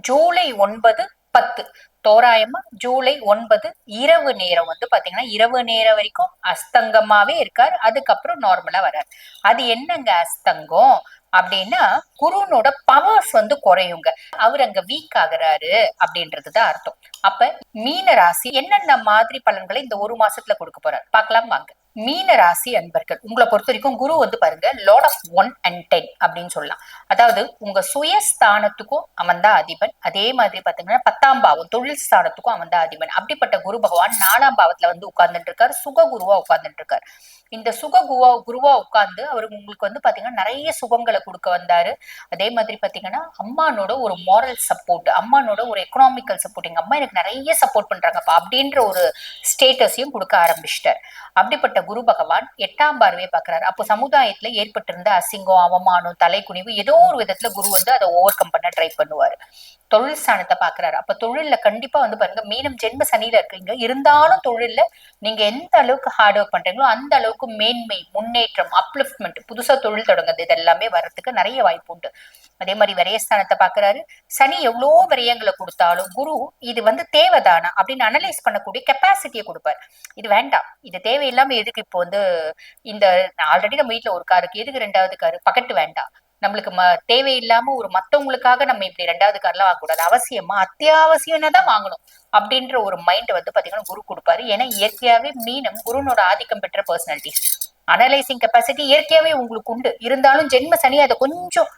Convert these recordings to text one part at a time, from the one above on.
ஜூலை ஒன்பது பத்து. தோராயமா ஜூலை ஒன்பது இரவு நேரம் வந்து பாத்தீங்கன்னா இரவு நேரம் வரைக்கும் அஸ்தங்கமாவே இருக்கார். அதுக்கப்புறம் நார்மலா வர்றார். அது என்னங்க அஸ்தங்கம்? அப்படின்னா குருனோட பவர்ஸ் வந்து குறையுங்க. அவர் அங்க வீக் ஆகுறாரு அப்படின்றதுதான் அர்த்தம். அப்ப மீன ராசி என்னென்ன மாதிரி பலன்களை இந்த ஒரு மாசத்துல கொடுக்க போறாரு? பாக்கலாம் வாங்க. மீன ராசி அன்பர்கள். உங்களை பொறுத்த வரைக்கும் குரு வந்து பாருங்க lord of one and ten அப்படின்னு சொல்லலாம். அதாவது உங்க சுயஸ்தானத்துக்கும் அவன் தான் அதிபன். அதே மாதிரி பாத்தீங்கன்னா பத்தாம் பாவம் தொழில் ஸ்தானத்துக்கும் அவன் தான் அதிபன். அப்படிப்பட்ட குரு பகவான் நாலாம் பாவத்துல வந்து உட்கார்ந்துட்டு இருக்காரு. சுக குருவா உட்கார்ந்துட்டு இருக்காரு. இந்த சுக குவா குருவா உட்கார்ந்து அவர் உங்களுக்கு வந்து பாத்தீங்கன்னா நிறைய சுகங்களை கொடுக்க வந்தாரு. அதே மாதிரி பாத்தீங்கன்னா அம்மானோட ஒரு மாரல் சப்போர்ட் அம்மானோட ஒரு எக்கனாமிக்கல் சப்போர்ட் எங்க அம்மா எனக்கு நிறைய சப்போர்ட் பண்றாங்கப்பா அப்படின்ற ஒரு ஸ்டேட்டஸையும் கொடுக்க ஆரம்பிச்சிட்டார். அப்படிப்பட்ட குரு பகவான் எட்டாம் பார்வையை பாக்குறாரு அப்போ சமுதாயத்துல ஏற்பட்டிருந்த அசிங்கம் அவமானம் தலைக்குனிவு ஏதோ ஒரு விதத்துல குரு வந்து அதை ஓவர் கம் பண்ண ட்ரை பண்ணுவாரு. தொழில் ஸ்தானத்தை பாக்குறாரு அப்ப தொழில்ல கண்டிப்பா வந்து பாருங்க மீனம் ஜென்ம சனியில இருக்கீங்க. இருந்தாலும் தொழில்ல நீங்க எந்த அளவுக்கு ஹார்ட் ஒர்க் பண்றீங்களோ அந்த அளவுக்கு மேன்மை முன்னேற்றம் அப்லிப்ட்மெண்ட் புதுசா தொழில் தொடங்குது. இது எல்லாமே வர்றதுக்கு நிறைய வாய்ப்பு உண்டு. அதே மாதிரி விரயஸ்தானத்தை பாக்குறாரு சனி எவ்வளோ விரயங்களை கொடுத்தாலும் குரு இது வந்து தேவைதானா அப்படின்னு அனலைஸ் பண்ணக்கூடிய கெப்பாசிட்டியை கொடுப்பாரு. இது வேண்டாம். இது தேவையில்லாம எதுக்கு இப்போ வந்து இந்த ஆல்ரெடி நம்ம வீட்டுல ஒரு காருக்கு எதுக்கு ரெண்டாவது காரு? பக்கத்து வேண்டாம். நம்மளுக்கு ம தேவையில்லாம ஒரு மத்தவங்களுக்காக நம்ம இப்படி ரெண்டாவது கார்லாம் வாங்கக்கூடாது. அவசியமா அத்தியாவசியம்னா தான் வாங்கணும் அப்படின்ற ஒரு மைண்ட் வந்து பாத்தீங்கன்னா குரு கொடுப்பாரு. ஏன்னா இயற்கையாவே மீனம் குருனோட ஆதிக்கம் பெற்ற பர்சனாலிட்டிஸ் அனலைசிங் கெப்பாசிட்டி இயற்கையாவே உங்களுக்கு உண்டு. இருந்தாலும் ஜென்ம சனி அதை கொஞ்சம்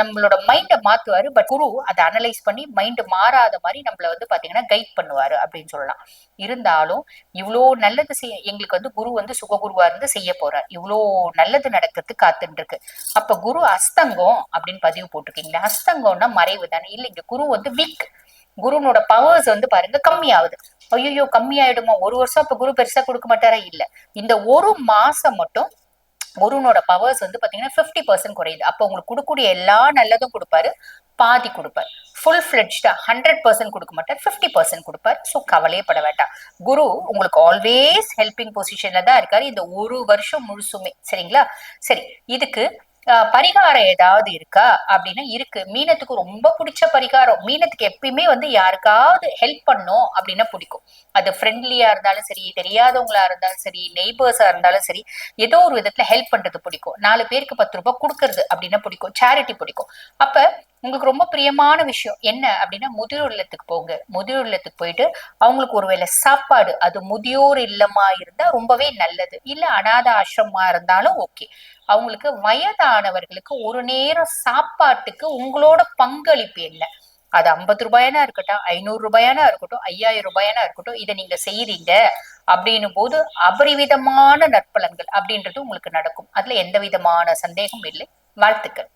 நம்மளோட மைண்டை மாத்துவாரு. பட் குரு அதை அனலைஸ் பண்ணி மைண்ட் மாறாத மாதிரி நம்மள வந்து பாத்தீங்கன்னா கைட் பண்ணுவாரு அப்படின்னு சொல்லலாம். இருந்தாலும் இவ்வளோ நல்லது செய்ய எங்களுக்கு வந்து குரு வந்து சுககுருவா இருந்து செய்ய போறார். இவ்வளோ நல்லது நடக்கிறது காத்துட்டு இருக்கு அப்ப குரு அஸ்தங்கம் அப்படின்னு பதிவு போட்டிருக்கீங்களா அஸ்தங்கம்னா மறைவு தானே? இல்லைங்க குரு வந்து வீக் குருனோட பவர்ஸ் வந்து பாருங்க கம்மியாகுது. ஐயோ கம்மியாயிடுமோ? ஒரு வருஷம் அப்ப குரு பெருசா கொடுக்க மாட்டாரா? இல்ல. இந்த ஒரு மாசம் மட்டும் குருனோட பவர்ஸ் வந்து பாத்தீங்கன்னா ஃபிஃப்டி பர்சன்ட் குறையுது. அப்போ உங்களுக்கு கொடுக்கக்கூடிய எல்லா நல்லதும் கொடுப்பாரு பாதி கொடுப்பார். ஃபுல் ஃபிளட்ஜா ஹண்ட்ரட் பர்சன்ட் கொடுக்க மாட்டார் ஃபிஃப்டி பர்சன்ட் கொடுப்பார். ஸோ கவலையப்பட வேண்டாம். குரு உங்களுக்கு ஆல்வேஸ் ஹெல்பிங் பொசிஷன்ல தான் இருக்காரு. இந்த ஒரு வருஷம் முழுசுமே. சரிங்களா? சரி இதுக்கு பரிகாரம் ஏதாவது இருக்கா? அப்படின்னா இருக்கு. மீனத்துக்கு ரொம்ப பிடிச்ச பரிகாரம். மீனத்துக்கு எப்பயுமே வந்து யாருக்காவது ஹெல்ப் பண்ணும் அப்படின்னா பிடிக்கும். அது ஃப்ரெண்ட்லியா இருந்தாலும் சரி தெரியாதவங்களா இருந்தாலும் சரி நெய்பர்ஸா இருந்தாலும் சரி ஏதோ ஒரு விதத்துல ஹெல்ப் பண்றது பிடிக்கும். நாலு பேருக்கு பத்து ரூபாய் கொடுக்கறது அப்படின்னா பிடிக்கும். சேரிட்டி பிடிக்கும். அப்ப உங்களுக்கு ரொம்ப பிரியமான விஷயம் என்ன அப்படின்னா முதியோர் இல்லத்துக்கு போங்க. முதியோர் இல்லத்துக்கு போயிட்டு அவங்களுக்கு ஒருவேளை சாப்பாடு அது முதியோர் இல்லமா இருந்தா ரொம்பவே நல்லது. இல்ல அனாத ஆசிரமா இருந்தாலும் ஓகே. அவங்களுக்கு வயதானவர்களுக்கு ஒரு நேரம் சாப்பாட்டுக்கு உங்களோட பங்களிப்பு என்ன? அது ஐம்பது ரூபாயானா இருக்கட்டும் ஐநூறு ரூபாயானா இருக்கட்டும் ஐயாயிரம் ரூபாயானா இருக்கட்டும் இதை நீங்க செய்யறீங்க அப்படின்னும் போது அபரிவிதமான நற்பலன்கள் அப்படின்றது உங்களுக்கு நடக்கும். அதுல எந்த விதமான சந்தேகம் இல்லை. வாழ்த்துக்கள்.